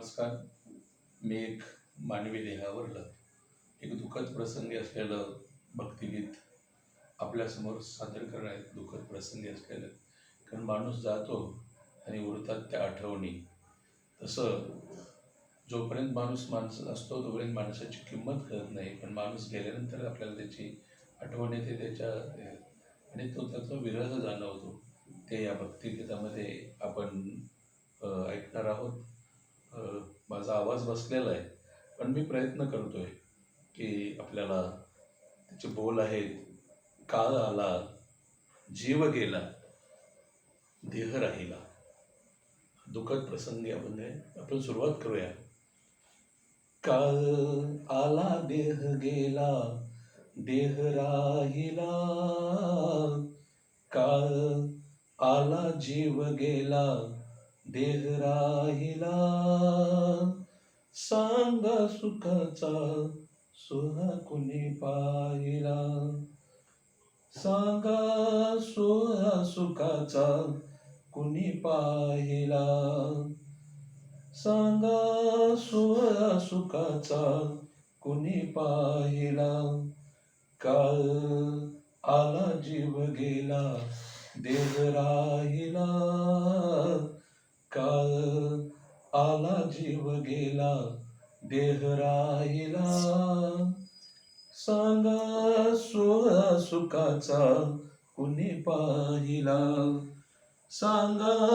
नमस्कार. मी एक मानवी देहावरलं एक दुःखद प्रसंगी असलेलं भक्तिगीत आपल्यासमोर सादर करणं एक दुःखद प्रसंगी असलेलं. कारण माणूस जातो आणि उरतात त्या आठवणी. तसं जोपर्यंत माणूस माणसं असतो तोपर्यंत माणसाची किंमत कळत नाही. पण माणूस गेल्यानंतर आपल्याला त्याची आठवण येते त्याच्या आणि तो त्याचा विरह जाणवतो. ते या भक्तिगीतामध्ये आपण ऐकणार आहोत. माझा आवाज बसलेला आहे. पण मी प्रयत्न करतोय की आपल्याला त्याचे बोल आहेत काळ आला जीव गेला देह राहिला. दुःखद प्रसंगी आपण आपण सुरुवात करूया. काळ आला देह गेला देह राहिला. काळ आला जीव गेला देह राहिला सांगा सुखाचा सोहा कुणी पाहिला? सांगा सोहा सुखाचा कुणी पाहिला? सांगा सोहा सुखाचा कुणी पाहिला? काळ आला जीव गेला देव राहिला आला जीव गेला देह राहिला. सांगा सोळा सुखाचा कुणी पाहिला. सांगा